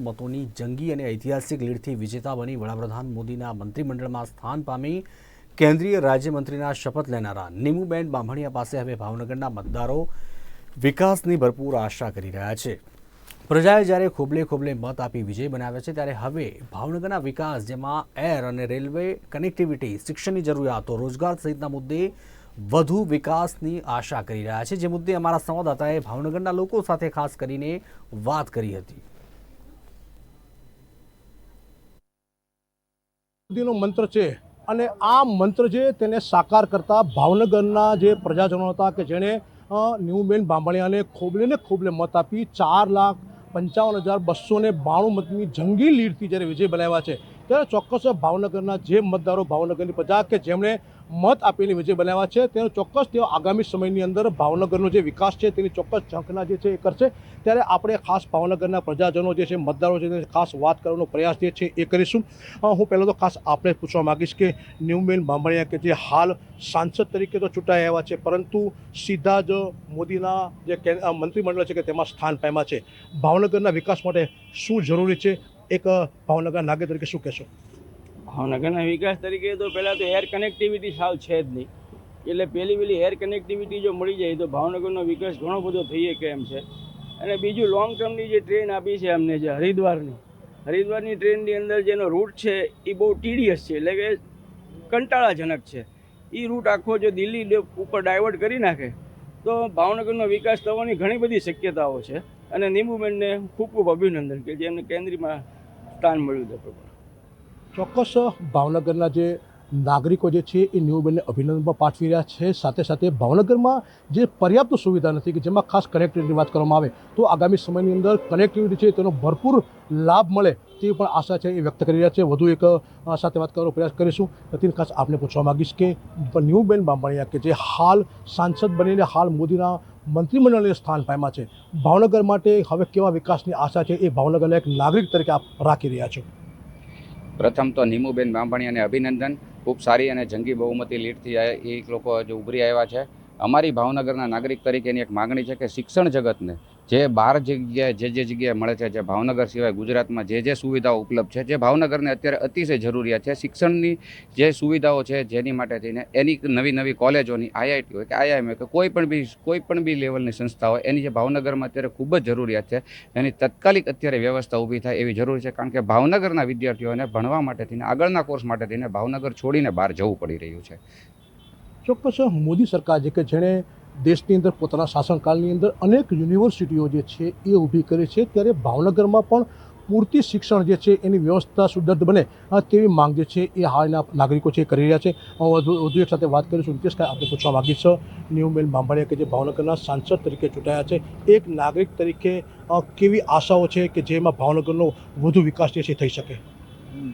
મતોની જંગી અને ઐતિહાસિક લીડથી વિજેતા બની વડાપ્રધાન મોદીના મંત્રીમંડળમાં સ્થાન પામી કેન્દ્રીય રાજ્યમંત્રીના શપથ લેનારા નીમુબેન બાંભણિયા પાસે હવે ભાવનગરના મતદારો વિકાસની ભરપૂર આશા કરી રહ્યા છે. પ્રજાએ જ્યારે ખોબલે ખોબલે મત આપી વિજય બનાવ્યા છે, ત્યારે હવે ભાવનગરના વિકાસ, જેમાં એર અને રેલવે કનેક્ટિવિટી, શિક્ષણની જરૂરિયાતો, રોજગાર સહિતના મુદ્દે વધુ વિકાસની આશા કરી રહ્યા છે. જે મુદ્દે અમારા સંવાદદાતાએ ભાવનગરના લોકો સાથે ખાસ કરીને વાત કરી હતી. મોદીનો મંત્ર છે. અને આ મંત્ર છે તેને સાકાર કરતા ભાવનગરના જે પ્રજાજનો હતા કે જેણે ન્યુબેન બાંભણિયાને ખોબલે ને ખોબલે મત આપી ચાર લાખ પંચાવન હજાર બસો ને બાણું મતની જંગી લીડથી જ્યારે વિજય બનાવ્યા છે, ત્યારે ચોક્કસ ભાવનગરના જે મતદારો ભાવનગરની પ્રજા કે જેમણે મત આપીને વિજય બનાવ્યા છે. તેનો ચોક્કસ તેઓ આગામી સમયની અંદર ભાવનગરનો જે વિકાસ છે તેની ચોક્કસ ઝંખના જે છે એ કરશે. ત્યારે આપણે ખાસ ભાવનગરના પ્રજાજનો જે છે, મતદારો છે, તેને ખાસ વાત કરવાનો પ્રયાસ જે છે એ કરીશું. હું પહેલાં તો ખાસ આપણે પૂછવા માગીશ કે ન્યુમેન બાંભણિયા કે જે હાલ સાંસદ તરીકે તો ચૂંટાઈ આવ્યા છે, પરંતુ સીધા જ મોદીના જે મંત્રીમંડળ છે કે તેમાં સ્થાન પામ્યા છે. ભાવનગરના વિકાસ માટે શું જરૂરી છે? એક ભાવનગર નાગરિક તરીકે શું કહેશો? ભાવનગરના વિકાસ તરીકે તો પહેલાં તો એર કનેક્ટિવિટી સાવ છે જ નહીં. એટલે પહેલી પહેલી એર કનેક્ટિવિટી જો મળી જાય તો ભાવનગરનો વિકાસ ઘણો બધો થઈ શકે એમ છે? અને બીજું લોંગ ટર્મની જે ટ્રેન આપી છે અમને જે હરિદ્વારની હરિદ્વારની ટ્રેનની અંદર જેનો રૂટ છે એ બહુ ટીડીએસ છે, એટલે કે કંટાળાજનક છે. એ રૂટ આખો જો દિલ્હી ઉપર ડાયવર્ટ કરી નાખે, તો ભાવનગરનો વિકાસ થવાની ઘણી બધી શક્યતાઓ છે. અને નીંબુબેનને ખૂબ ખૂબ અભિનંદન કે જેમને કેન્દ્રમાં સ્થાન મળ્યું છે ચોક્કસ ભાવનગરના જે નાગરિકો જે છે એ ન્યુબેનને અભિનંદન પાઠવી રહ્યા છે. સાથે સાથે ભાવનગરમાં જે પર્યાપ્ત સુવિધા નથી કે જેમાં ખાસ કનેક્ટિવિટીની વાત કરવામાં આવે, તો આગામી સમયની અંદર કનેક્ટિવિટી છે તેનો ભરપૂર લાભ મળે તેવી પણ આશા છે એ વ્યક્ત કરી રહ્યા છે. વધુ એક સાથે વાત કરવાનો પ્રયાસ કરીશું. તેથી ખાસ આપને પૂછવા માગીશ કે ન્યૂબેન બાંભણિયા કે જે હાલ સાંસદ બનીને હાલ મોદીના મંત્રીમંડળને સ્થાન પામ્યા છે, ભાવનગર માટે હવે કેવા વિકાસની આશા છે એ ભાવનગરના એક નાગરિક તરીકે આપ રાખી રહ્યા છો? પ્રથમ તો નીમુબેન બાંભણીયાને અભિનંદન. ખૂબ સારી અને જંગી બહુમતી લીડથી એ લોકો આજે ઉભરી આવ્યા છે. અમારી ભાવનગરના નાગરિક તરીકેની એક માગણી છે કે શિક્ષણ જગતને જે બાર જગ્યાએ જે જે જગ્યાએ મળે છે, જે ભાવનગર સિવાય ગુજરાતમાં જે જે સુવિધાઓ ઉપલબ્ધ છે, જે ભાવનગરને અત્યારે અતિશય જરૂરિયાત છે, શિક્ષણની જે સુવિધાઓ છે જેની માટે થઈને એની નવી નવી કોલેજોની આઈઆઈટી હોય કે આઈઆઈએમ હોય કે કોઈ પણ બી, કોઈ પણ બી લેવલની સંસ્થા હોય, એની જે ભાવનગરમાં અત્યારે ખૂબ જ જરૂરિયાત છે, એની તત્કાલિક અત્યારે વ્યવસ્થા ઊભી થાય એવી જરૂર છે, કારણ કે ભાવનગરના વિદ્યાર્થીઓને ભણવા માટે થઈને, આગળના કોર્સ માટે થઈને ભાવનગર છોડીને બહાર જવું પડી રહ્યું છે. ચોક્કસ મોદી સરકાર છે કે જેણે દેશની અંદર પોતાના શાસનકાળની અંદર અનેક યુનિવર્સિટીઓ જે છે એ ઊભી કરી છે, ત્યારે ભાવનગરમાં પણ પૂરતી શિક્ષણ જે છે એની વ્યવસ્થા સુદૃઢ બને તેવી માંગ જે છે એ હાલના નાગરિકો છે કરી રહ્યા છે. વધુ એક સાથે વાત કરીશું. નિતેશભાઈ આપણે પૂછવા માગીશ? ન્યુમેલ બાંભણિયા કે જે ભાવનગરના સાંસદ તરીકે ચૂંટાયા છે, એક નાગરિક તરીકે કેવી આશાઓ છે કે જેમાં ભાવનગરનો વધુ વિકાસ જે છે થઈ શકે?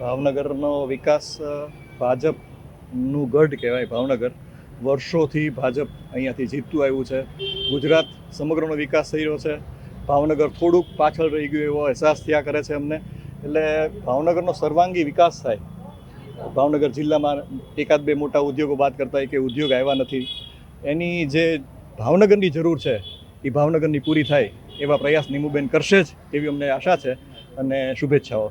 ભાવનગરનો વિકાસ ભાજપનું ગઢ કહેવાય, ભાવનગર. વર્ષોથી ભાજપ અહીંયાથી જીતતું આવ્યું છે. ગુજરાત સમગ્રનો વિકાસ થઈ રહ્યો છે. ભાવનગર થોડુંક પાછળ રહી ગયું એવો અહેસાસ થયા કરે છે અમને એટલે ભાવનગરનો સર્વાંગી વિકાસ થાય. ભાવનગર જિલ્લામાં એકાદ બે મોટા ઉદ્યોગો વાત કરતા કે ઉદ્યોગ આવ્યા નથી. એની જે ભાવનગરની જરૂર છે, એ ભાવનગરની પૂરી થાય એવા પ્રયાસ નીમુબેન કરશે જ એવી અમને આશા છે અને શુભેચ્છાઓ.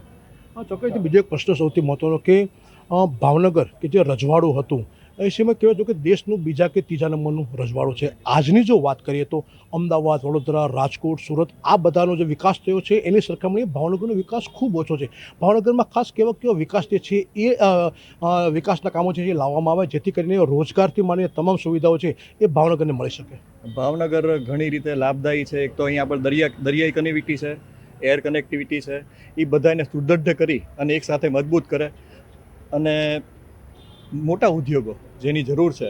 ચોક્કસથી બીજો એક પ્રશ્ન સૌથી મહત્વનો કે ભાવનગર કે જે રજવાડું હતું વિષયમાં કહેવાય છે કે દેશનું બીજા કે ત્રીજા નંબરનું રજવાડું છે. આજની જો વાત કરીએ તો અમદાવાદ, વડોદરા, રાજકોટ, સુરત, આ બધાનો જે વિકાસ થયો છે, એની સરખામણીએ ભાવનગરનો વિકાસ ખૂબ ઓછો છે. ભાવનગરમાં ખાસ કેવા કેવા વિકાસ જે છે એ વિકાસના કામો છે જે લાવવામાં આવે, જેથી કરીને રોજગારથી માંડીને તમામ સુવિધાઓ છે એ ભાવનગરને મળી શકે. ભાવનગર ઘણી રીતે લાભદાયી છે. એક તો અહીંયા આપણે દરિયા, દરિયાઈ કનેક્ટિવિટી છે એર કનેક્ટિવિટી છે. એ બધાને સુદૃઢ કરી અને એકસાથે મજબૂત કરે. અને મોટા ઉદ્યોગો જેની જરૂર છે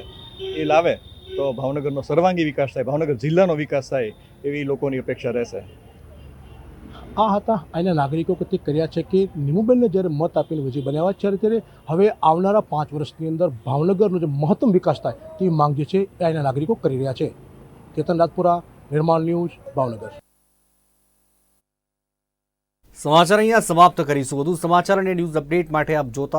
એ લાવે તો ભાવનગરનો સર્વાંગી વિકાસ થાય ભાવનગર જિલ્લાનો વિકાસ થાય એવી લોકોની અપેક્ષા રહેશે. આ હતા અહીંના નાગરિકો પ્રત્યે કર્યા છે કે નિમુબેનને જ્યારે મત આપીને વિજય બનાવ્યા છે ત્યારે ત્યારે હવે આવનારા પાંચ વર્ષની અંદર ભાવનગરનો જે મહત્તમ વિકાસ થાય તેવી માંગ જે છે એ અહીંના નાગરિકો કરી રહ્યા છે. કેતન રાજપુરા નિર્માણ ન્યૂઝ ભાવનગર. સમાચાર અહીંયા સમાપ્ત કરીશું. વધુ સમાચાર અને ન્યૂઝ અપડેટ માટે આપ જોતા